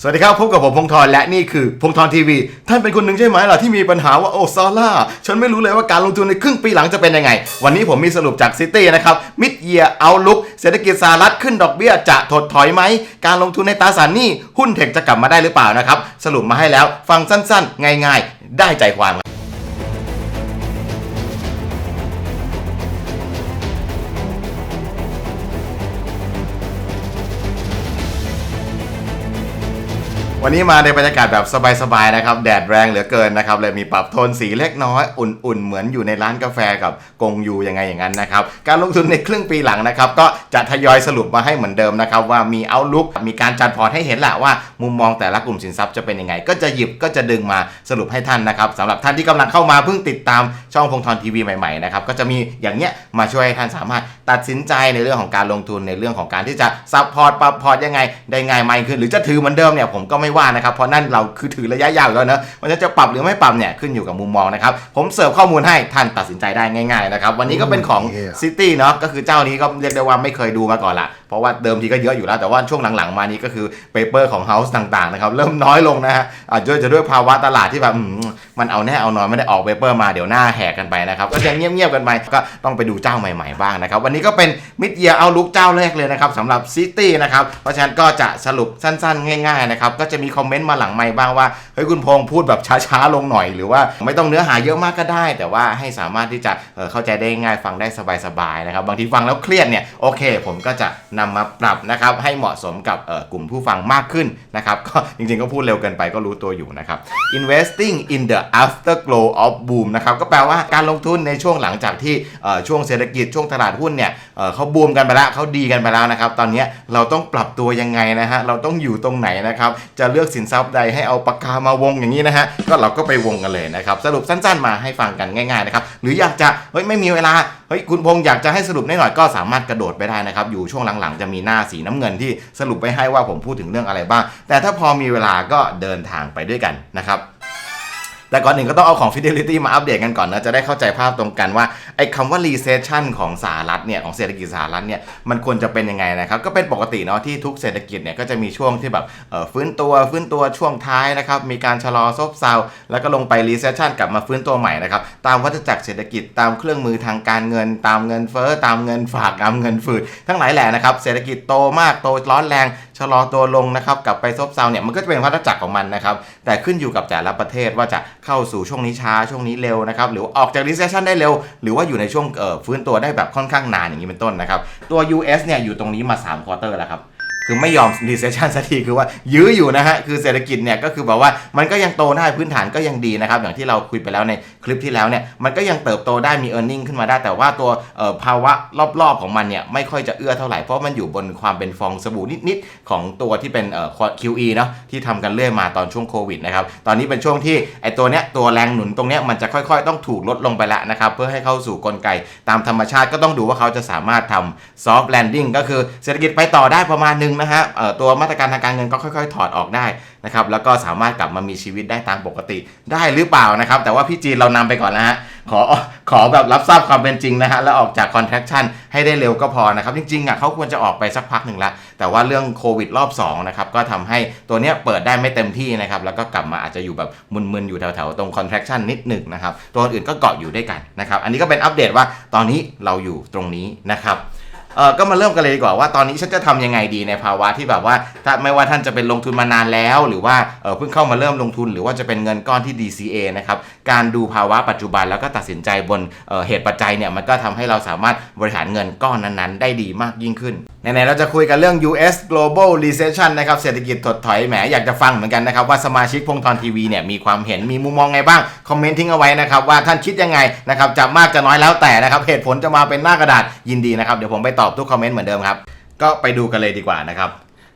สวัสดีครับพบกับผมพงธรและนี่คือพงธรทีวี ท่านเป็นคนหนึ่งใช่ไหมล่ะที่มีปัญหาว่าโอ้ซาร่าฉันไม่รู้เลยว่าการลงทุนในครึ่งปีหลังจะเป็นยังไง วันนี้ผมมีสรุปจากซิตี้นะครับมิดเยียเอาลุกเศรษฐกิจสหรัฐขึ้นดอกเบี้ยจะถดถอยไหม การลงทุนในตราสารหนี้หุ้นเทคจะกลับมาได้หรือเปล่านะครับ สรุปมาให้แล้วฟังสั้นๆ ง่าย ๆ ได้ใจความ วันนี้มาในบรรยากาศแบบสบายๆนะครับ แดดแรงเหลือเกินนะครับ เลยมีปรับโทนสีเล็กน้อยอุ่นๆ เหมือนอยู่ในร้านกาแฟกับกงยูยังไงอย่างนั้นนะครับ การลงทุนในครึ่งปีหลังนะครับ ก็จะทยอยสรุปมาให้เหมือนเดิมนะครับ ว่ามีเอาลุกมีการจัดพอร์ตให้เห็นแหละว่า มุมมองแต่ละกลุ่มสินทรัพย์จะเป็นยังไง ก็จะหยิบก็จะดึงมาสรุปให้ท่านนะครับสำหรับท่านที่กำลังเข้ามาเพิ่งติดตามช่องพงธรทีวีใหม่ๆนะครับก็จะมีอย่างเนี้ยมาช่วยให้ท่านสามารถตัดสินใจในเรื่องของการลงทุนในเรื่องของการที่จะซับพอร์ตปรับพอร์ตยังไงได้ง่ายมากขึ้น หรือจะถือเหมือนเดิมเนี่ยผมก็ไม่ว่านะครับเพราะนั่นเราคือถือระยะยาวอยู่แล้วนะมันจะปรับหรือไม่ปรับเนี่ยขึ้นอยู่กับมุมมองนะครับผมเสิร์ฟข้อมูลให้ท่านตัดสินใจได้ง่ายๆนะครับวันนี้ก็เป็นของ Yeah. ซิตี้เนาะก็คือเจ้านี้ก็เรียกได้ว่าไม่เคยดูมาก่อนละเพราะว่าเดิมทีก็เยอะอยู่แล้วแต่ว่าช่วงหลังๆมานี้ก็คือเปเปอร์ของเฮาส์ต่างๆนะครับเริ่มน้อยลงนะฮะอาจจะจะด้วยภาวะตลาดที่แบบอืมมันเอาแน่เอานอนไม่ได้ออกเปเปอร์มาเดี๋ยวหน้าแหกกันไปนะครับก็จะเงียบๆกันไปก็ต้องไปดูเจ้าใหม่ๆบ้างนะครับวันนี้ก็เป็นมิดเยียเอาลุกเจ้าแรกเลยนะครับสำหรับซิตี้นะครับเพราะฉะนั้นก็จะสรุปสั้นๆ ง่ายๆนะครับก็จะมีมีคอมเมนต์มาหลังไมค์บ้างว่าเฮ้ยคุณพงษ์พูดแบบช้าๆลงหน่อย หรือว่าไม่ต้องเนื้อหาเยอะมากก็ได้ แต่ว่าให้สามารถที่จะเเข้าใจได้ง่ายฟังได้สบายๆนะครับบางทีฟังแล้วเครียดเนี่ยโอเค ผมก็จะนำมาปรับนะครับให้เหมาะสมกับกลุ่มผู้ฟังมากขึ้นนะครับก็จริงๆก็พูดเร็วเกินไปก็รู้ตัวอยู่นะครับ investing in the afterglow of boom นะครับก็แปลว่าการลงทุนในช่วงหลังจากที่ช่วงเศรษฐกิจช่วงตลาดหุ้นเนี่ยเเขาบูมกันไปแล้วเขาดีกันไปแล้วนะครับตอนนี้เราต้องปรับตัวยังไงนะฮะเราต้องอยู่ตรงไหนนะครับจะเลือกสินทรัพย์ใดให้เอาปากกามาวงอย่างนี้นะฮะก็เราก็ไปวงกันเลยนะครับสรุปสั้นๆ มาให้ฟังกันง่ายๆนะครับหรืออยากจะเฮ้ยไม่มีเวลาเฮ้ยคุณพงศ์อยากจะให้สรุปได้หน่อยก็สามารถกระโดดไปได้นะครับอยู่ช่วงหลังๆจะมีหน้าสีน้ำเงินที่สรุปไปให้ว่าผมพูดถึงเรื่องอะไรบ้าง แต่ถ้าพอมีเวลาก็เดินทางไปด้วยกันนะครับ แต่ก่อนหนึ่งก็ต้องเอาของ Fidelity มาอัปเดตกันก่อนนะ จะได้เข้าใจภาพตรงกันว่าไอ้คำว่า recession ของสหรัฐเนี่ย ของเศรษฐกิจสหรัฐเนี่ย มันควรจะเป็นยังไงนะครับ ก็เป็นปกติเนาะที่ทุกเศรษฐกิจเนี่ย ก็จะมีช่วงที่แบบฟื้นตัวฟื้นตัวช่วงท้ายนะครับ มีการชะลอซบเซาแล้วก็ลงไป recession กลับมาฟื้นตัวใหม่นะครับ ตามวัฏจักรเศรษฐกิจตามเครื่องมือทางการเงิน ตามเงินเฟ้อตามเงินฝากตามเงินฝืดทั้งหลายแหล่นะครับเศรษฐกิจโตมากโตร้อนแรงชะลอตัวลงนะครับกลับไปซบเซาเนี่ยมันก็จะเป็นวัฏจักรของมันนะครับแต่ขึ้นอยู่กับแต่ละประเทศว่าจะเข้าสู่ช่วงนี้ช้าช่วงนี้เร็วนะครับหรือออกจาก recession ได้เร็ว หรือว่าอยู่ในช่วงฟื้นตัวได้แบบค่อนข้างนานอย่างนี้เป็นต้นนะครับตัว US เนี่ยอยู่ตรงนี้มา3ควอเตอร์แล้วครับ คือไม่ยอม recession สักทีคือว่ายื้ออยู่นะฮะคือเศรษฐกิจเนี่ยก็คือแบบว่ามันก็ยังโตได้พื้นฐานก็ยังดีนะครับอย่างที่เราคุยไปแล้วในคลิปที่แล้วเนี่ยมันก็ยังเติบโตได้มี e a r n i n g ขึ้นมาได้แต่ว่าตัวภาวะรอบๆของมันเนี่ยไม่ค่อยจะเอื้อเท่าไหร่เพราะมันอยู่บนความเป็นฟองสบู่นิดๆของตัวที่เป็นเอ่อ QE เนาะที่ทำกันเรื่อยมาตอนช่วงโควิดนะครับตอนนี้เป็นช่วงที่ไอตัวเนี้ยตัวแรงหนุนตรงเนี้ยมันจะค่อยๆ ต้องถูกลดลงไปแล้วนะครับเพื่อให้เข้าสู่กลไกตามธรรมชาติก็ต้องดูว่าเขาจะสามารถทำ soft landing ก็คือเศรษฐกิจไปต่อได้ประมาณหนึงนะฮะตัวมาตรการทางการเงินก็ค่อย ๆ ถอดออกได้นะครับแล้วก็สามารถกลับมามีชีวิตได้ตามปกติได้หรือเปล่านะครับ แต่ว่าพี่จีนเรานำไปก่อนนะฮะขอขอแบบรับทราบความเป็นจริงนะฮะแล้วออกจาก contraction ให้ได้เร็วก็พอนะครับ จริงๆอะเขาควรจะออกไปสักพักหนึ่งละแต่ว่าเรื่องโควิดรอบ2นะครับก็ทำให้ตัวเนี้ยเปิดได้ไม่เต็มที่นะครับแล้วก็กลับมาอาจจะอยู่แบบมึนๆอยู่แถวๆตรง contraction นิดหนึ่งนะครับตัวอื่นก็เกาะอยู่ด้วยกันนะครับอันนี้ก็เป็นอัปเดตว่าตอนนี้เราอยู่ตรงนี้นะครับ เออก็มาเริ่มกันเลยดีกว่าว่าตอนนี้ฉันจะทำยังไงดีในภาวะที่แบบว่าถ้าไม่ว่าท่านจะเป็นลงทุนมานานแล้ว หรือว่าเออเพิ่งเข้ามาเริ่มลงทุน หรือว่าจะเป็นเงินก้อนที่ DCA นะครับการดูภาวะปัจจุบันแล้วก็ตัดสินใจบนเเหตุปัจจัยเนี่ยมันก็ทำให้เราสามารถบริหารเงินก้อนนั้นๆ ได้ดีมากยิ่งขึ้นไหนๆเราจะคุยกันเรื่อง US global recession นะครับเศรษฐกิจถดถอยแหมอยากจะฟังเหมือนกันนะครับว่าสมาชิกพงธรทีวีเนี่ยมีความเห็นมีมุมมองไงบ้างคอมเมนต์ทิ้งเอาไว้นะครับว่าท่านคิดยังไงนะครับจะมากจะน้อยแล้วแต่นะครับเหตุผลจะมาเป็นหน้ากระดาษยินดีนะครับเดี๋ยวผมไปตออบทุกคอมเมนต์เหมือนเดิมครับ ก็ไปดูกันเลยดีกว่านะครับ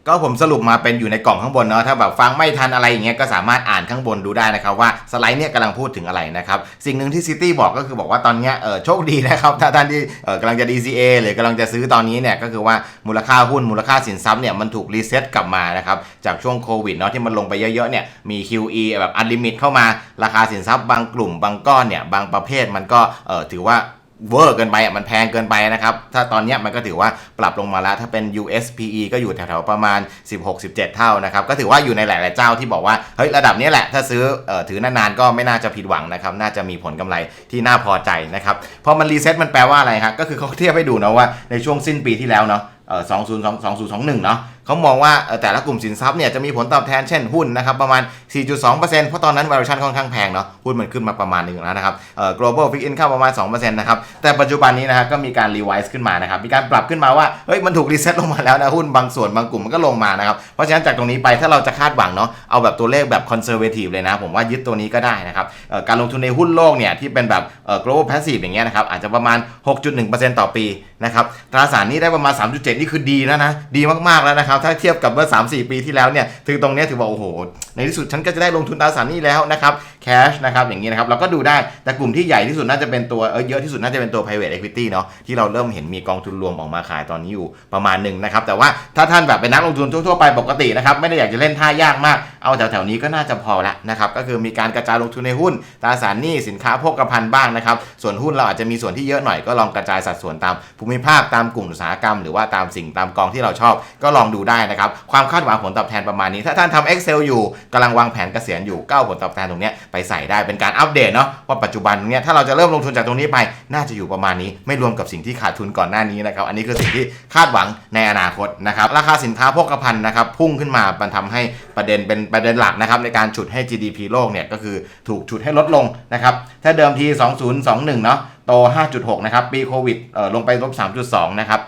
ก็ผมสรุปมาเป็นอยู่ในกล่องข้างบนเนาะถ้าแบบฟังไม่ทันอะไรอย่างเงี้ยก็สามารถอ่านข้างบนดูได้นะครับว่าสไลด์เนี่ยกำลังพูดถึงอะไรนะครับสิ่งหนึ่งที่ซิตี้บอกก็คือบอกว่าตอนเนี้ยเออโชคดีนะครับถ้าท่านที่เออกำลังจะ DCA หรือกำลังจะซื้อตอนนี้เนี่ยก็คือว่ามูลค่าหุ้นมูลค่าสินทรัพย์เนี่ยมันถูกรีเซ็ตกลับมานะครับจากช่วงโควิดเนาะที่มันลงไปเยอะๆเนี่ยมี QE แบบอันลิมิตเข้ามาราคาสินทรัพย์บางกลุ่มบางก้อนเนี่ยบางประเภทมันก็เออถือว่า เวอร์เกินไปอะมันแพงเกินไปนะครับ ถ้าตอนนี้มันก็ถือว่าปรับลงมาแล้ว ถ้าเป็น USPE ก็อยู่แถวๆประมาณ 16-17 เท่านะครับ ก็ถือว่าอยู่ในหลาย ๆ เจ้าที่บอกว่า เฮ้ย ระดับนี้แหละ ถ้าซื้อออถือนานๆ ก็ไม่น่าจะผิดหวังนะครับ น่าจะมีผลกำไรที่น่าพอใจนะครับพอมันรีเซ็ตมันแปลว่าอะไรครับก็คือเขาเทียบให้ดูนะว่าในช่วงสิ้นปีที่แล้วเนาะเออ20 2021เนาะ เขามองว่าแต่ละกลุ่มสินทรัพย์เนี่ยจะมีผลตอบแทนเช่นหุ้นนะครับประมาณ 4.2%เพราะตอนนั้น valuation ค่อนข้างแพงเนาะหุ้นมันขึ้นมาประมาณนึงแล้วนะครับ global fixed income ประมาณ 2%นะครับแต่ปัจจุบันนี้นะครับก็มีการ revise ขึ้นมานะครับมีการปรับขึ้นมาว่าเฮ้ยมันถูก reset ลงมาแล้วนะหุ้นบางส่วนบางกลุ่มมันก็ลงมานะครับเพราะฉะนั้นจากตรงนี้ไปถ้าเราจะคาดหวังเนาะเอาแบบตัวเลขแบบ conservative เลยนะ ผมว่ายึดตัวนี้ก็ได้นะครับการลงทุนในหุ้นโลกเนี่ยที่เป็นแบบ global passive อย่างเงี้ยนะครับอาจจะประมาณ 6.1%ต่อปีนะครับตราสารนี้ได้ประมาณ 3.7 นี่คือดีแล้วนะดีมากๆแล้วนะครับถ้าเทียบกับเมื่อ 3-4 ปีที่แล้วเนี่ยถึงตรงนี้ถือว่าโอ้โห ในที่สุดฉันก็จะได้ลงทุนตราสารหนี้แล้วนะครับแคชนะครับอย่างนี้นะครับเราก็ดูได้แต่กลุ่มที่ใหญ่ที่สุดน่าจะเป็นตัวเออเยอะที่สุดน่าจะเป็นตัว private equity เนาะที่เราเริ่มเห็นมีกองทุนรวมออกมาขายตอนนี้อยู่ประมาณหนึ่งนะครับแต่ว่าถ้าท่านแบบเป็นนักลงทุนทั่วๆไปปกตินะครับไม่ได้อยากจะเล่นท่ายากมาก เอาแถวๆนี้ก็น่าจะพอละนะครับก็คือมีการกระจายลงทุนในหุ้นตราสารหนี้สินค้าโภคภัณฑ์บ้างนะครับส่วนหุ้นเราอาจจะมีส่วนที่เยอะหน่อยก็ลองกระจายสัดส่วนตามภูมิภาคตามกลุ่มอุตสาหกรรม หรือว่าตามสิ่งตามกองที่เราชอบก็ลองดูได้นะครับความคาดหวังผลตอบแทนประมาณนี้ ถ้าท่านทำ Excel อยู่กำลังวางแผนเกษียณอยู่ก็เอาผลตอบแทนตรงนี้ไปใส่ได้เป็นการอัปเดตเนาะว่าปัจจุบันเนี้ยถ้าเราจะเริ่มลงทุนจากตรงนี้ไปน่าจะอยู่ประมาณนี้ไม่รวมกับสิ่งที่ขาดทุนก่อนหน้านี้นะครับอันนี้คือสิ่งที่คาดหวังในอนาคตนะครับราคาสินค้าโภคภัณฑ์นะครับพุ่งขึ้นมามันทำให้ประเด็นเป็นประเด็นหลักนะครับในการฉุดให้ GDP โลกเนี่ยก็คือถูกฉุดให้ลดลงนะครับถ้าเดิมที 2021 เนาะโต 5.6 นะครับ ปีโควิดเออลงไปลบ3.2 นะครับ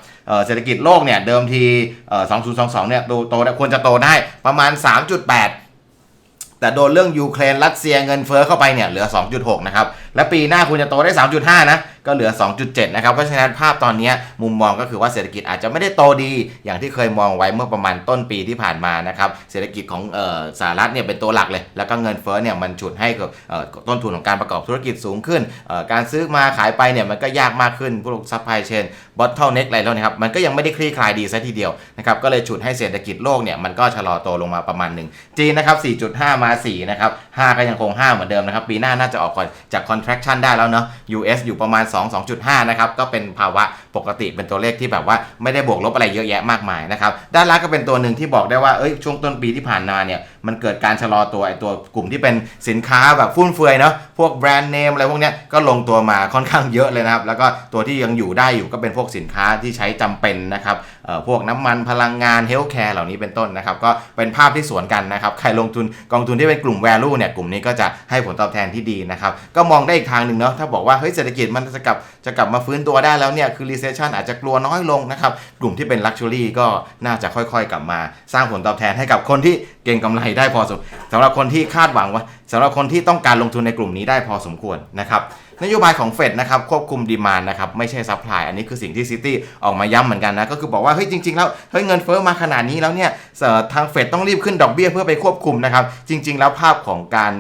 เศรษฐกิจโลกเนี่ยเดิมที 2022 เนี่ยโตโตได้ควรจะโตได้ประมาณ 3.8แต่โดนเรื่องยูเครนรัสเซียเงินเฟ้อเข้าไปเนี่ยเหลือ 2.6 นะครับ และปีหน้าคุณจะโตได้ 3.5 นะก็เหลือ 2.7 นะครับ เพราะฉะนั้นภาพตอนนี้มุมมองก็คือว่าเศรษฐกิจอาจจะไม่ได้โตดี อย่างที่เคยมองไว้เมื่อประมาณต้นปีที่ผ่านมานะครับ เศรษฐกิจของออสหรัฐเนี่ยเป็นตัวหลักเลย แล้วก็เงินเฟ้อเนี่ยมันฉุดให้กับต้นทุนของการประกอบธุรกิจสูงขึ้น การซื้อมาขายไปเนี่ยมันก็ยากมากขึ้นพวกซัพพลายเชนบอทเทิลเน็กอะไรแล้วนะครับ มันก็ยังไม่ได้คลี่คลายดีซะทีเดียวนะครับ ก็เลยฉุดให้เศรษฐกิจโลกเนี่ยมันก็ชะลอโตลงมาประมาณหนึ่งจีนนะครับ 4.5 มา 4 นะครับ 5 ก็ยังคง 5 เหมือนเดิมนะครับ ปีหน้าน่าจะออกก่อนจาก contraction ได้แล้วเนาะ US อยู่ประมาณ2 2.5 นะครับ ก็เป็นภาวะปกติเป็นตัวเลขที่แบบว่าไม่ได้บวกลบอะไรเยอะแยะมากมายนะครับ ด้านล่างก็เป็นตัวหนึ่งที่บอกได้ว่า เอ้ย ช่วงต้นปีที่ผ่านมาเนี่ย มันเกิดการชะลอตัวไอตัวกลุ่มที่เป็นสินค้าแบบฟุ่มเฟือยเนาะ พวกแบรนด์เนมอะไรพวกเนี้ยก็ลงตัวมาค่อนข้างเยอะเลยนะครับ แล้วก็ตัวที่ยังอยู่ได้อยู่ก็เป็นพวกสินค้าที่ใช้จำเป็นนะครับเอ่อพวกน้ำมันพลังงานเฮลท์แคร์เหล่านี้เป็นต้นนะครับ ก็เป็นภาพที่สวนกันนะครับ ใครลงทุนกองทุนที่เป็นกลุ่ม value เนี่ย กลุ่มนี้ก็จะให้ผลตอบแทนที่ดีนะครับ ก็มองได้อีกทางหนึ่งเนาะ ถ้าบอกว่า เฮ้ย เศรษฐกิจมันจะกลับจะกลับมาฟื้นตัวได้แล้วเนี่ยคือ recession อาจจะกลัวน้อยลงนะครับกลุ่มที่เป็น luxury ก็น่าจะค่อยๆ กลับมาสร้างผลตอบแทนให้กับคนที่เก่งกำไรได้พอสมสำหรับคนที่คาดหวังว่าสำหรับคนที่ต้องการลงทุนในกลุ่มนี้ได้พอสมควรนะครับ นโยบายของเฟดนะครับควบคุมดีมานนะครับไม่ใช่ซัพพลายอันนี้คือสิ่งที่ซิตี้ออกมาย้ำเหมือนกันนะก็คือบอกว่าเฮ้ยจริงๆแล้วเฮ้ยเงินเฟ้อมาขนาดนี้แล้วเนี่ยทางเฟดต้องรีบขึ้นดอกเบี้ยเพื่อไปควบคุมนะครับจริง ๆ แล้วภาพของการ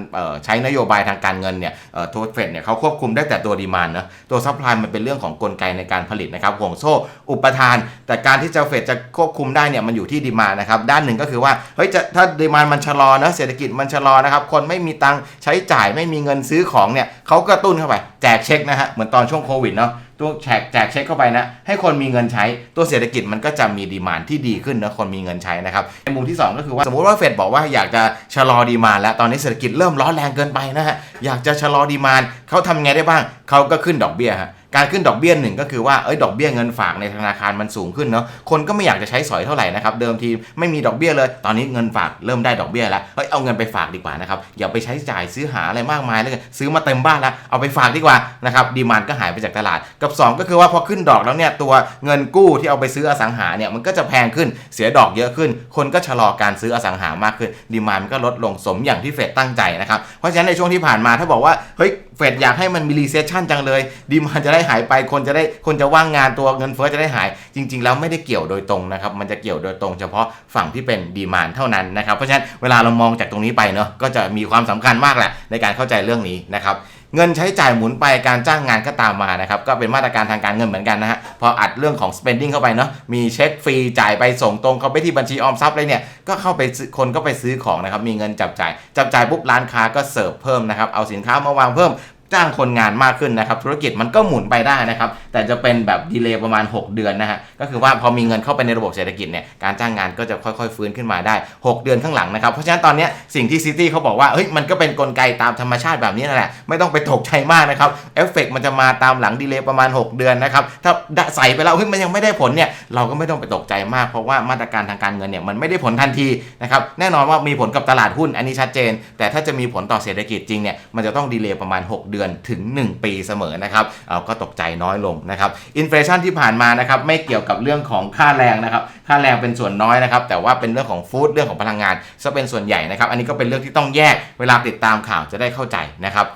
ใช้นโยบายทางการเงินเนี่ยตัวเฟดเนี่ยเขาควบคุมได้แต่ตัวดีมานนะตัวซัพพลายมันเป็นเรื่องของกลไกในการผลิตนะครับห่วงโซ่อุปทาน แต่การที่จะเฟดจะควบคุมได้เนี่ยมันอยู่ที่ดีมานนะครับด้านหนึ่งก็คือว่าเฮ้ยจะถ้าดีมานมันชะลอนะเศรษฐกิจมันชะลอนะครับคนไม่มีตังค์ใช้จ่ายไม่มีเงินซื้อของเนี่ยเขากระตุ้นเข้าไปแจกเช็คนะฮะเหมือนตอนช่วงโควิดเนาะตัวแจกแจกเช็คเข้าไปนะให้คนมีเงินใช้ตัวเศรษฐกิจมันก็จะมีดีมานที่ดีขึ้นนะคนมีเงินใช้นะครับในมุมที่ 2 ก็คือว่าสมมติว่าเฟดบอกว่าอยากจะชะลอดีมานแล้วตอนนี้เศรษฐกิจเริ่มร้อนแรงเกินไปนะฮะอยากจะชะลอดีมาน เขาทำไงได้บ้างเขาก็ขึ้นดอกเบี้ยฮะการขึ้นดอกเบี้ยหนึ่งก็คือว่าเอ้ยดอกเบี้ยเงินฝากในธนาคารมันสูงขึ้นเนาะคนก็ไม่อยากจะใช้สอยเท่าไหร่นะครับเดิมทีไม่มีดอกเบี้ยเลย ตอนนี้เงินฝากเริ่มได้ดอกเบี้ยแล้วเฮ้ยเอาเงินไปฝากดีกว่านะครับอย่าไปใช้จ่ายซื้อหาอะไรมากมายเลยซื้อมาเต็มบ้านแล้วเอาไปฝากดีกว่านะครับดีมานก็หายไปจากตลาด กับ 2 ก็คือว่าพอขึ้นดอกแล้วเนี่ยตัวเงินกู้ที่เอาไปซื้ออสังหาเนี่ยมันก็จะแพงขึ้นเสียดอกเยอะขึ้น คนก็ชะลอการซื้ออสังหามากขึ้นดีมานก็ลดลงสมอย่างที่เฟดตั้งใจนะครับเพราะฉะนั้นในช่วงที่ผ่านมาถ้าบอกว่าเฮ้ย ฟดอยากให้มันมีรีเซชชันจังเลย ดีมันจะได้หายไปคนจะได้คนจะว่างงานตัวเงินเฟ้อจะได้หาย จริง ๆ แล้วไม่ได้เกี่ยวโดยตรงนะครับ มันจะเกี่ยวโดยตรงเฉพาะฝั่งที่เป็นดีมานเท่านั้นนะครับ เพราะฉะนั้นเวลาเรามองจากตรงนี้ไปเนาะก็จะมีความสำคัญมากแหละในการเข้าใจเรื่องนี้นะครับ เงินใช้จ่ายหมุนไปการจ้างงานก็ตามมานะครับก็เป็นมาตรการทางการเงินเหมือนกันนะฮะพออัดเรื่องของ spending เข้าไปเนาะมีเช็คฟรีจ่ายไปส่งตรงเข้าไปที่บัญชีออมทรัพย์เลยเนี่ยก็เข้าไปคนก็ไปซื้อของนะครับมีเงินจับจ่าย จับจ่ายปุ๊บร้านค้าก็เสิร์ฟเพิ่มนะครับเอาสินค้ามาวางเพิ่ม จ้างคนงานมากขึ้นนะครับ ธุรกิจมันก็หมุนไปได้นะครับ แต่จะเป็นแบบดีเลย์ประมาณ 6 เดือนนะฮะก็คือว่าพอมีเงินเข้าไปในระบบเศรษฐกิจเนี่ยการจ้างงานก็จะค่อยๆ ฟื้นขึ้นมาได้ 6 เดือนข้างหลังนะครับเพราะฉะนั้นตอนนี้สิ่งที่ซิตี้เขาบอกว่าเฮ้ยมันก็เป็นกลไกตามธรรมชาติแบบนี้นั่นแหละไม่ต้องไปตกใจมากนะครับเอฟเฟกมันจะมาตามหลังดีเลย์ประมาณ 6 เดือนนะครับถ้าใส่ไปแล้วเฮ้ยมันยังไม่ได้ผลเนี่ยเราก็ไม่ต้องไปตกใจมากเพราะว่ามาตรการทางการเงินเนี่ยมันไม่ได้ผลทันทีนะครับแน่นอนว่ามีผลกับตลาดหุ้นอันนี้ชัดเจน แต่ถ้าจะมีผลต่อเศรษฐกิจจริงเนี่ยมันจะต้องดีเลย์ประมาณ 6 เดือนถึง 1 ปีเสมอนะครับเอาก็ตกใจน้อยลงนะครับอินฟลชันที่ผ่านมานะครับไม่เกี่ยวกับเรื่องของค่าแรงนะครับค่าแรงเป็นส่วนน้อยนะครับแต่ว่าเป็นเรื่องของฟู้ดเรื่องของพลังงานซะเป็นส่วนใหญ่นะครับอันนี้ก็เป็นเรื่องที่ต้องแยกเวลาติดตามข่าวจะได้เข้าใจนะครับ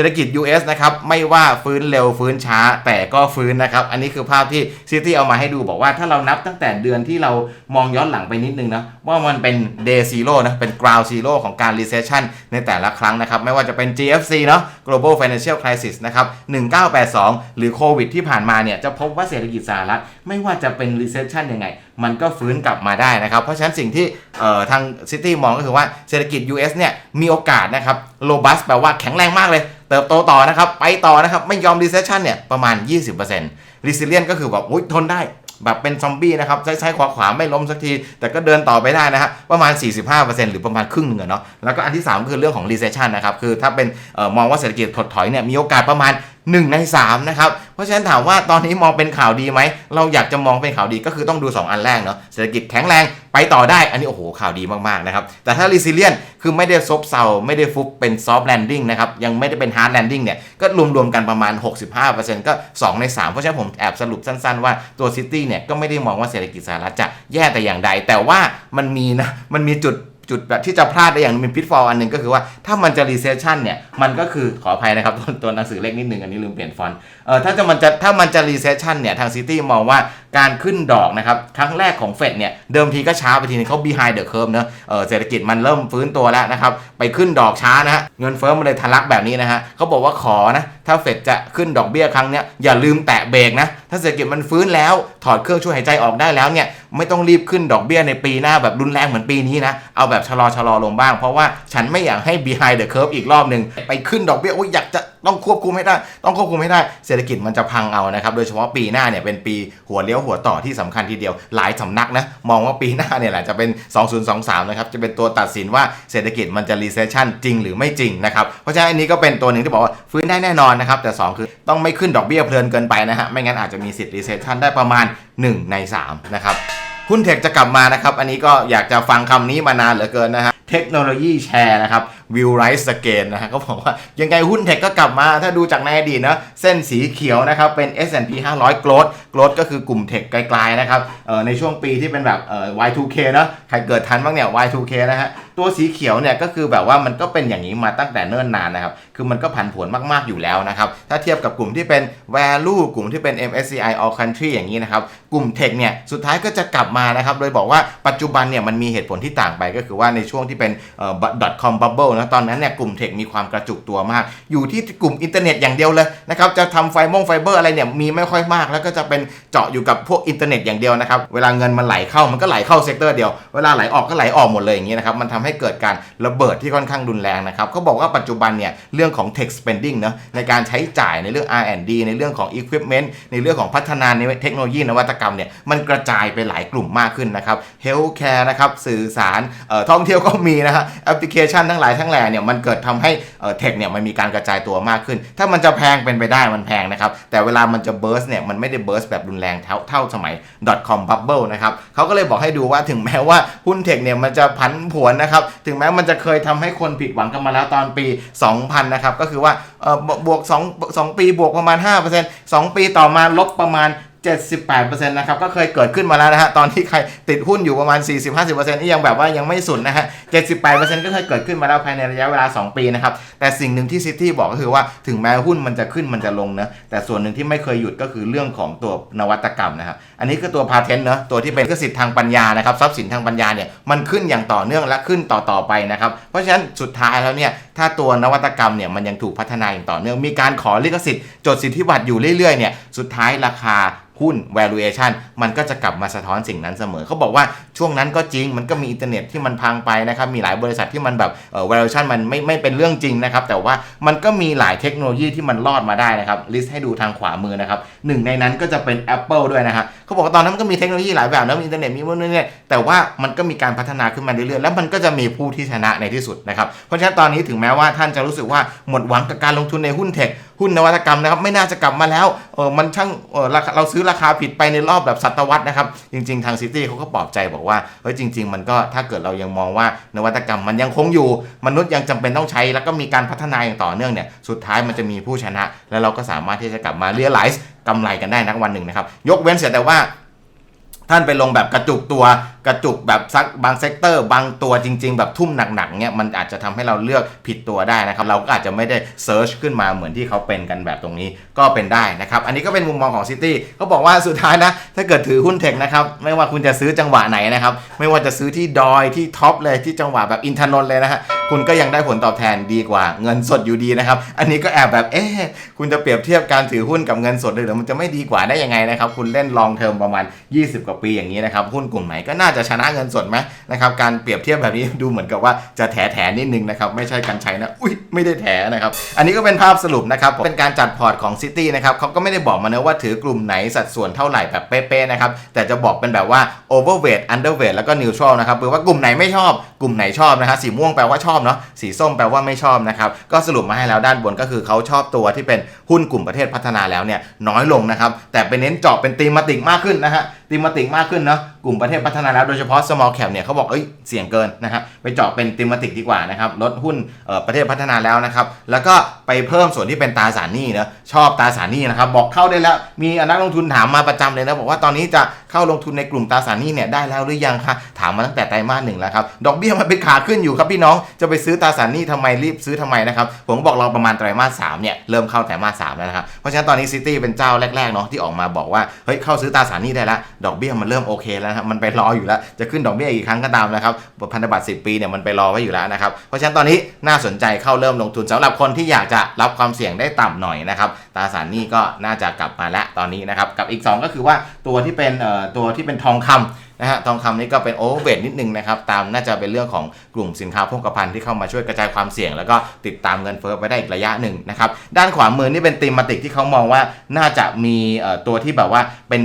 ศรษฐกิจ US นะครับไม่ว่าฟื้นเร็วฟื้นช้าแต่ก็ฟื้นนะครับ อันนี้คือภาพที่ซิตี้เอามาให้ดูบอกว่าถ้าเรานับตั้งแต่เดือนที่เรามองย้อนหลังไปนิดนึงนะว่ามันเป็น day zero นะเป็น ground zero ของการ recession ในแต่ละครั้งนะครับไม่ว่าจะเป็น GFC เนาะ global financial crisis นะครับ1982 หรือโควิดที่ผ่านมาเนี่ยจะพบว่าเศรษฐกิจสหรัฐไม่ว่าจะเป็น recession ยังไง มันก็ฟื้นกลับมาได้นะครับ เพราะฉะนั้นสิ่งที่ทางซิตี้มองก็คือว่าเศรษฐกิจ US เนี่ยมีโอกาสนะครับ robust แปลว่าแข็งแรงมากเลย เติบโตต่อนะครับ ไปต่อนะครับ ไม่ยอม recession เนี่ยประมาณ 20% resilient ก็คือแบบอุ๊ยทนได้แบบเป็นซอมบี้นะครับซ้ายๆขวาๆไม่ล้มสักที แต่ก็เดินต่อไปได้นะฮะประมาณ 45%หรือประมาณครึ่งหนึงเนาะแล้วก็อันที่ 3 คือเรื่องของ recession นะครับ คือถ้าเป็นออมองว่าเศรษฐกิจถดถอยเนี่ยมีโอกาสประมาณ 1 ใน 3 นะครับ เพราะฉะนั้นถามว่าตอนนี้มองเป็นข่าวดีไหม เราอยากจะมองเป็นข่าวดีก็คือต้องดู 2 อันแรกเนาะเศรษฐกิจแข็งแรงไปต่อได้ อันนี้โอ้โหข่าวดีมากๆนะครับ แต่ถ้า resilient คือไม่ได้ซบเซาไม่ได้ฟุบเป็น soft landing นะครับ ยังไม่ได้เป็น hard landing เนี่ย ก็รวมๆกันประมาณ 65%ก็ 2 ใน 3 เพราะฉะนั้นผมแอบสรุปสั้นๆว่าตัว City เนี่ยก็ไม่ได้มองว่าเศรษฐกิจสหรัฐจะแย่แต่อย่างใด แต่ว่ามันมีนะมันมีจุด จุดแบบที่จะพลาดได้อย่างเป็นพิทฟอลอันหนึ่งก็คือว่าถ้ามันจะรีเซชชันเนี่ยมันก็คือขออภัยนะครับตัวตัวหนังสือเล็กนิดหนึ่งอันนี้ลืมเปลี่ยนฟอนต์เออถ้าจะมันจะถ้ามันจะรีเซชชันเนี่ยทางซิตี้มองว่าการขึ้นดอกนะครับครั้งแรกของเฟดเนี่ยเดิมทีก็ช้าไปทีนึงเขา behind the curve เนอะเออเศรษฐกิจมันเริ่มฟื้นตัวแล้วนะครับไปขึ้นดอกช้านะฮะเงินเฟ้อมันเลยทะลักแบบนี้นะฮะเขาบอกว่าขอนะถ้าเฟดจะขึ้นดอกเบี้ยครั้งเนี้ยอย่าลืมแตะเบรกนะถ้าเศรษฐกิจมันฟื้นแล้วถอดเครื่องช่วยหายใจออกได้แล้วเนี่ยไม่ต้องรีบขึ้นดอกเบี้ยในปีหน้าแบบรุนแรงเหมือนปีนี้นะเอาแบบชะลอชะลอลงบ้าง เพราะว่าฉันไม่อยากให้ behind the curve อีกรอบหนึ่งไปขึ้นดอกเบี้ยโอ้ยอยากจะต้องควบคุมให้ได้ ต้องควบคุมให้ได้เศรษฐกิจมันจะพังเอานะครับโดยเฉพาะปีหน้าเนี่ยเป็นปีหัวเลี้ยวหัวต่อที่สำคัญทีเดียว หลายสำนักนะ มองว่าปีหน้าเนี่ยแหละจะเป็น 2023 นะครับ จะเป็นตัวตัดสินว่าเศรษฐกิจมันจะ recession จริงหรือไม่จริงนะครับ เพราะฉะนั้นอันนี้ก็เป็นตัวหนึ่งที่บอกว่าฟื้นได้แน่นอนนะครับ แต่ 2 คือต้องไม่ขึ้นดอกเบี้ยเพลินเกินไปนะฮะไม่งั้นอาจจะมีสิทธิ์ recession ได้ประมาณ 1 ใน 3 นะครับหุ้นเทคจะกลับมานะครับอันนี้ก็อยากจะฟังคำนี้มานานเหลือเกินนะฮะเทคโนโลยีแชร์นะครับ วิวไรส์สเกนนะฮะก็บอกว่ายังไงหุ้นเทคก็กลับมา ถ้าดูจากในอดีตนะเส้นสีเขียวนะครับเป็น S&P 500 growth growth ก็คือกลุ่มเทคไกลๆนะครับในช่วงปีที่เป็นแบบเอ่อ Y2K เนะใครเกิดทันบ้างเนี่ย Y2K นะฮะตัวสีเขียวเนี่ยก็คือแบบว่ามันก็เป็นอย่างนี้มาตั้งแต่เนิ่นนานนะครับ คือมันก็ผันผวนมากๆอยู่แล้วนะครับ ถ้าเทียบกับกลุ่มที่เป็น value กลุ่มที่เป็น MSCI All Country อย่างนี้นะครับ กลุ่มเทคเนี่ยสุดท้ายก็จะกลับมานะครับ โดยบอกว่าปัจจุบันเนี่ยมันมีเหตุผลที่ต่างไปก็คือว่าในช่วงที่เป็นเอ่อ .com bubble นะตอนนั้นเนี่ยกลุ่มเทคมีความกระจุกตัวมาก อยู่ที่กลุ่มอินเทอร์เน็ตอย่างเดียวเลยนะครับจะทำไฟมงไฟเบอร์อะไรเนี่ยมีไม่ค่อยมาก แล้วก็จะเป็นเจาะอยู่กับพวกอินเทอร์เน็ตอย่างเดียวนะครับเวลาเงินมันไหลเข้ามันก็ไหลเข้าเซกเตอร์เดียวเวลาไหลออกก็ไหลออกหมดเลยอย่างนี้นะครับมันทำให้เกิดการระเบิดที่ค่อนข้างรุนแรงนะครับเขาบอกว่าปัจจุบันเนี่ยเรื่องของ tech spending เนอะในการใช้จ่ายในเรื่อง R&D ในเรื่องของ equipment ในเรื่องของพัฒนาในเทคโนโลยีนวัตกรรมเนี่ยมันกระจายไปหลายกลุ่มมากขึ้นนะครับ healthcare นะครับสื่อสารเอ่อท่องเที่ยวก็มีนะฮะแอปพลิเคชันทั้งหลายทั้งแหล่เนี่ยมันเกิดทำให้เออเทคเนี่ยมันมีการกระจายตัวมากขึ้น ถ้ามันจะแพงเป็นไปได้มันแพงนะครับ แต่เวลามันจะเบิร์สเนี่ยมันไม่ได้เบิร์สแบบรุนแรงเท่าเท่าสมัย .com bubble นะครับเขาก็เลยบอกให้ดูว่าถึงแม้ว่าหุ้นเทคเนี่ยมันจะผันผวนนะครับ ถึงแม้มันจะเคยทำให้คนผิดหวังกันมาแล้วตอนปี 2000 นะครับ ก็คือว่าเออบวก 2 2 ปีบวกประมาณ 5% 2 ปีต่อมาลบประมาณ 78%นะครับก็เคยเกิดขึ้นมาแล้วนะฮะตอนที่ใครติดหุ้นอยู่ประมาณ 40-50%นี่ยังแบบว่ายังไม่สุดนะฮะ 78%ก็เคยเกิดขึ้นมาแล้วภายในระยะเวลา 2 ปีนะครับ แต่สิ่งหนึ่งที่ซิตี้บอกก็คือว่าถึงแม้หุ้นมันจะขึ้นมันจะลงนะแต่ส่วนหนึ่งที่ไม่เคยหยุดก็คือเรื่องของตัวนวัตกรรมนะครับอันนี้คือตัวพาเทนต์เนอะตัวที่เป็นลิขสิทธิ์ทางปัญญานะครับทรัพย์สินทางปัญญาเนี่ยมันขึ้นอย่างต่อเนื่องและขึ้นต่อๆไปนะครับเพราะฉะนั้นสุดท้ายแล้วเนี่ย ถ้าตัวนวัตกรรมเนี่ยมันยังถูกพัฒนาอย่างต่อเนื่อง มีการขอลิขสิทธิ์จดสิทธิบัตรอยู่เรื่อยๆเนี่ย สุดท้ายราคาหุ้น valuation มันก็จะกลับมาสะท้อนสิ่งนั้นเสมอ เขาบอกว่าช่วงนั้นก็จริง มันก็มีอินเทอร์เน็ตที่มันพังไปนะครับ มีหลายบริษัทที่มันแบบเอ่อ valuation มันไม่ไม่เป็นเรื่องจริงนะครับ แต่ว่ามันก็มีหลายเทคโนโลยีที่มันรอดมาได้นะครับลิสต์ให้ดูทางขวามือนะครับหนึ่งในนั้นก็จะเป็น Apple ด้วยนะครับเขาบอกว่าตอนนั้นมันก็มีเทคโนโลยีหลายแบบนะมีอินเทอร์เน็ตมีนู่นนี่เนี่ยแต่ว่ามันก็มีการพัฒนาขึ้นมาเรื่อยๆแล้วมันก็จะมีผู้ที่ชนะในที่สุดนะครับเพราะฉะนั้นตอนนี้ถึงแม้ว่าท่านจะรู้สึกว่าหมดหวังกับการลงทุนในหุ้นเทคหุ้นนวัตกรรมนะครับไม่น่าจะกลับมาแล้วเออมันช่างเออราคาเราซื้อราคาผิดไปในรอบแบบศตวรรษนะครับ จริง ๆ ทางซิตี้เขาก็ปลอบใจบอกว่าเฮ้ยจริง ๆ มันก็ถ้าเกิดเรายังมองว่านวัตกรรมมันยังคงอยู่ มนุษย์ยังจำเป็นต้องใช้ แล้วก็มีการพัฒนาอย่างต่อเนื่องเนี่ยสุดท้ายมันจะมีผู้ชนะ แล้วเราก็สามารถที่จะกลับมาเรียลไลซ์กำไรกันได้นักวันหนึ่งนะครับยกเว้นเสียแต่ว่าท่านไปลงแบบกระจุกตัว กระจุกแบบซักบางเซกเตอร์ บางตัวจริง ๆ แบบทุ่มหนักๆเนี่ยมันอาจจะทำให้เราเลือกผิดตัวได้นะครับ เราก็อาจจะไม่ได้เซิร์ชขึ้นมาเหมือนที่เขาเป็นกันแบบตรงนี้ก็เป็นได้นะครับ อันนี้ก็เป็นมุมมองของซิตี้เขาบอกว่าสุดท้ายนะ ถ้าเกิดถือหุ้นเทคนะครับ ไม่ว่าคุณจะซื้อจังหวะไหนนะครับ ไม่ว่าจะซื้อที่ดอยที่ท็อปเลยที่จังหวะแบบอินทนนท์เลยนะฮะคุณก็ยังได้ผลตอบแทนดีกว่าเงินสดอยู่ดีนะครับ อันนี้ก็แอบแบบ เอ๊ะ คุณจะเปรียบเทียบการถือหุ้นกับเงินสดเลยหรือมันจะไม่ดีกว่าได้ยังไงนะครับ คุณเล่นลองเทอมประมาณ 20 กว่าปีอย่างนี้นะครับ หุ้นกลุ่มไหนก็น่าจะจะชนะเงินสดไหมนะครับการเปรียบเทียบแบบนี้ดูเหมือนกับว่าจะแถแถนิดนึงนะครับไม่ใช่การใช้นะอุ้ยไม่ได้แถนะครับอันนี้ก็เป็นภาพสรุปนะครับเป็นการจัดพอร์ตของซิตี้นะครับเขาก็ไม่ได้บอกมานะว่าถือกลุ่มไหนสัดส่วนเท่าไหร่แบบเป๊ะๆนะครับแต่จะบอกเป็นแบบว่า overweight underweight แล้วก็ neutral นะครับแปลว่ากลุ่มไหนไม่ชอบ กลุ่มไหนชอบนะฮะสีม่วงแปลว่าชอบเนาะสีส้มแปลว่าไม่ชอบนะครับก็สรุปมาให้แล้วด้านบนก็คือเขาชอบตัวที่เป็นหุ้นกลุ่มประเทศพัฒนาแล้วเนี่ยน้อยลงนะครับแต่ไปเน้นเจาะเป็นตีมติกมากขึ้นนะฮะ ติมติกมากขึ้นเนาะกลุ่มประเทศพัฒนาแล้วโดยเฉพาะ small cap เนี่ยเขาบอกเอ้ยเสี่ยงเกินนะฮะไปเจาะเป็นติมติกดีกว่านะครับลดหุ้นประเทศพัฒนาแล้วนะครับแล้วก็ไปเพิ่มส่วนที่เป็นตราสารหนี้เนาะชอบตราสารหนี้นะครับบอกเข้าได้แล้วมีนักลงทุนถามมาประจำเลยนะบอกว่าตอนนี้จะเข้าลงทุนในกลุ่มตราสารหนี้เนี่ยได้แล้วหรือยังคะถามมาตั้งแต่ไตรมาสหนึ่งแล้วครับดอกเบี้ยมันเป็นขาขึ้นอยู่ครับพี่น้องจะไปซื้อตราสารหนี้ทำไมรีบซื้อทำไมนะครับผมบอกเราประมาณไตรมาสสามเนี่ยเริ่มเข้าไตรมาสสามแล้วนะครับเพราะฉะนั้นตอนนี้ซิตี้เป็นเจ้าแรกๆเนาะที่ออกมาบอกว่าเฮ้ยเข้าซื้อตราสารหนี้ได้แล้วดอกเบี้ยมันเริ่มโอเคแล้วนะครับมันไปรออยู่แล้วจะขึ้นดอกเบี้ยอีกครั้งก็ตามนะครับพันธบัตร10 ปีเนี่ยมันไปรอไว้อยู่แล้วนะครับเพราะฉะนั้นตอนนี้น่าสนใจเข้าเริ่มลงทุนสำหรับคนที่อยากจะรับความเสี่ยงได้ต่ำหน่อยนะครับตราสารหนี้ก็น่าจะกลับมาแล้วตอนนี้นะครับกับอีก 2 ก็คือว่าตัวที่เป็นเอ่อตัวที่เป็นทองคำ นะฮะทองคำนี่ก็เป็นโอเวอร์เวทนิดนึงนะครับตามน่าจะเป็นเรื่องของกลุ่มสินค้าโภคภัณฑ์ที่เข้ามาช่วยกระจายความเสี่ยง แล้วก็ติดตามเงินเฟ้อไปได้อีกระยะหนึ่งนะครับด้านขวามือนี่เป็นตีมติกที่เขามองว่าน่าจะมีเอ่อตัวที่แบบว่าเป็น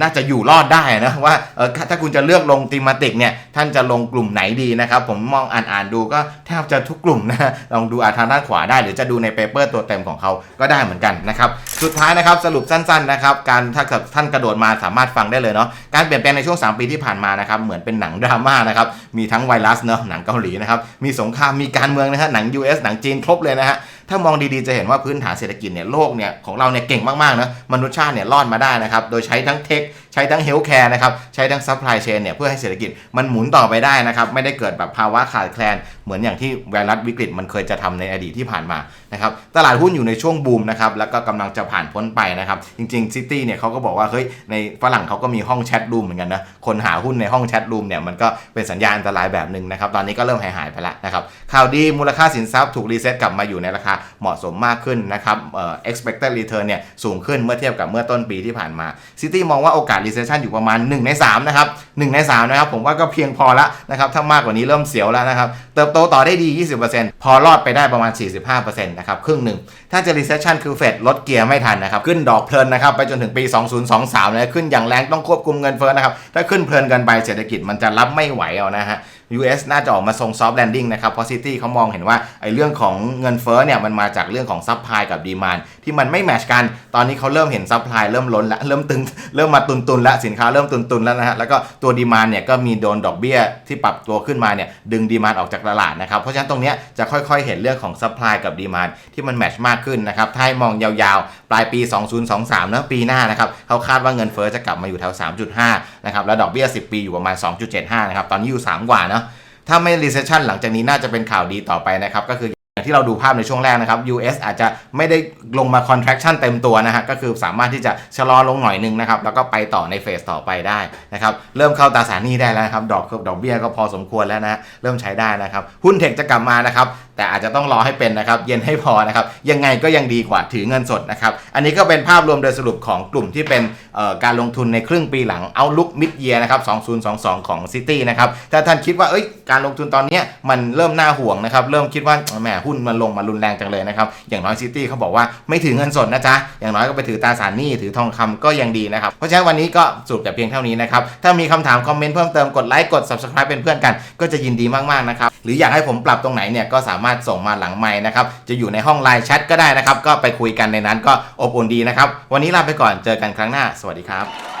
น่าจะอยู่รอดได้นะว่าเออถ้าคุณจะเลือกลงตีมาติกเนี่ยท่านจะลงกลุ่มไหนดีนะครับ ผมมองอ่านอ่านดูก็แทบจะทุกกลุ่มนะลองดูอาทางด้านขวาได้ หรือจะดูในเปเปอร์ตัวเต็มของเขาก็ได้เหมือนกันนะครับ สุดท้ายนะครับสรุปสั้นๆนะครับการถ้าเกิดท่านกระโดดมาสามารถฟังได้เลยเนาะการเปลี่ยนแปลงในช่วง 3 ปีที่ผ่านมานะครับเหมือนเป็นหนังดราม่านะครับมีทั้งไวรัสเนาะหนังเกาหลีนะครับมีสงครามมีการเมืองนะฮะหนัง US หนังจีนครบเลยนะฮะถ้ามองดีๆจะเห็นว่าพื้นฐานเศรษฐกิจเนี่ยโลกเนี่ยของเราเนี่ยเก่งมากๆนะมนุษยชาติเนี่ยรอดมาได้นะครับโดยใช้ทั้งเทค ใช้ทั้งเฮลท์แคร์นะครับใช้ทั้งซัพพลายเชนเนี่ยเพื่อให้เศรษฐกิจมันหมุนต่อไปได้นะครับไม่ได้เกิดแบบภาวะขาดแคลน เหมือนอย่างที่ไวรัสวิกฤตมันเคยจะทำในอดีตที่ผ่านมานะครับตลาดหุ้นอยู่ในช่วงบูมนะครับแล้วก็กำลังจะผ่านพ้นไปนะครับจริงๆซิตี้เนี่ยเขาก็บอกว่าเฮ้ยในฝรั่งเขาก็มีห้องแชทรูมเหมือนกันนะคนหาหุ้นในห้องแชทรูมเนี่ยมันก็เป็นสัญญาณอันตรายแบบหนึ่งนะครับตอนนี้ก็เริ่มหายหายไปแล้วนะครับข่าวดีมูลค่าสินทรัพย์ถูกรีเซ็ตกลับมาอยู่ในราคาเหมาะสมมากขึ้นนะครับเอ่อ expected return เนี่ยสูงขึ้นเมื่อเทียบกับเมื่อต้นปีที่ผ่านมาซิตี้มองว่าโอกาส recession อยู่ประมาณ 1 ใน 3 นะครับ 1 ใน 3 นะครับ ผมว่าก็เพียงพอละนะครับ ถ้ามากกว่านี้เริ่มเสียวแล้วนะครับ เติบโตต่อได้ดี 20%พอรอดไปได้ประมาณ 45%นะครับ ครึ่งหนึ่ง ถ้าจะ recession คือเฟดลดเกียร์ไม่ทันนะครับ ขึ้นดอกเพลินนะครับ ไปจนถึงปี 2023นะขึ้นอย่างแรงต้องควบคุมเงินเฟ้อนะครับ ถ้าขึ้นเพลินเกินไปเศรษฐกิจมันจะรับไม่ไหวเอานะฮะ US น่าจะออกมาทรง soft landing นะครับเพราะ City เขามองเห็นว่าไอ้เรื่องของเงินเฟ้อเนี่ยมันมาจากเรื่องของซัพพลายกับดีมาน ที่มันไม่แมชกัน ตอนนี้เขาเริ่มเห็นซัพพลายเริ่มล้นแล้วเริ่มตึงเริ่มมาตุนตุนๆแล้วสินค้าเริ่มตุนตุนๆแล้วนะฮะแล้วก็ตัวดีมานเนี่ยก็มีโดนดอกเบี้ยที่ปรับตัวขึ้นมาเนี่ยดึงดีมานออกจากตลาดนะครับเพราะฉะนั้นตรงนี้จะค่อยๆ เห็นเรื่องของซัพพลายกับดีมานที่มันแมชมากขึ้นนะครับถ้ามองยาวๆ ปลายปี 2023นะปีหน้านะครับเขาคาดว่าเงินเฟ้อจะกลับมาอยู่แถว 3.5นะครับแล้วดอกเบี้ย 10 ปีอยู่ประมาณ 2.75นะครับตอนนี้อยู่ 3 กว่าเนาะถ้าไม่ recession หลังจากนี้น่าจะเป็นข่าวดีต่อไปนะครับก็คือ อย่างที่เราดูภาพในช่วงแรกนะครับ US อาจจะไม่ได้ลงมา contraction เต็มตัวนะฮะก็คือสามารถที่จะชะลอลงหน่อยนึงนะครับแล้วก็ไปต่อในเฟสต่อไปได้นะครับเริ่มเข้าตราสารหนี้ได้แล้วครับดอกดอกเบี้ยก็พอสมควรแล้วนะเริ่มใช้ได้นะครับหุ้นเทคจะกลับมานะครับแต่อาจจะต้องรอให้เป็นนะครับเย็นให้พอนะครับยังไงก็ยังดีกว่าถือเงินสดนะครับอันนี้ก็เป็นภาพรวมโดยสรุปของกลุ่มที่เป็น การลงทุนในครึ่งปีหลังเอาลุกมิดเยียนะครับ 2022 ของ City นะครับ ถ้าท่านคิดว่าเอ้ยการลงทุนตอนนี้มันเริ่มน่าห่วงนะครับ เริ่มคิดว่าแหมหุ้นมันลงมารุนแรงจังเลยนะครับ อย่างน้อย City เขาบอกว่าไม่ถือเงินสดนะจ๊ะ อย่างน้อยก็ไปถือตราสารหนี้ถือทองคำก็ยังดีนะครับ เพราะฉะนั้นวันนี้ก็สรุปแต่เพียงเท่านี้นะครับ ถ้ามีคำถามคอมเมนต์เพิ่มเติมกดไลค์กด subscribe เป็นเพื่อนกัน ก็จะยินดีมากๆนะครับ หรืออยากให้ผมปรับตรงไหนเนี่ยก็สามารถส่งมาหลังไมค์นะครับ จะอยู่ในห้องไลน์แชทก็ได้นะครับ ก็ไปคุยกันในนั้นก็อบอุ่นดีนะครับ วันนี้ลาไปก่อน เจอกันครั้งหน้าสวัสดีครับ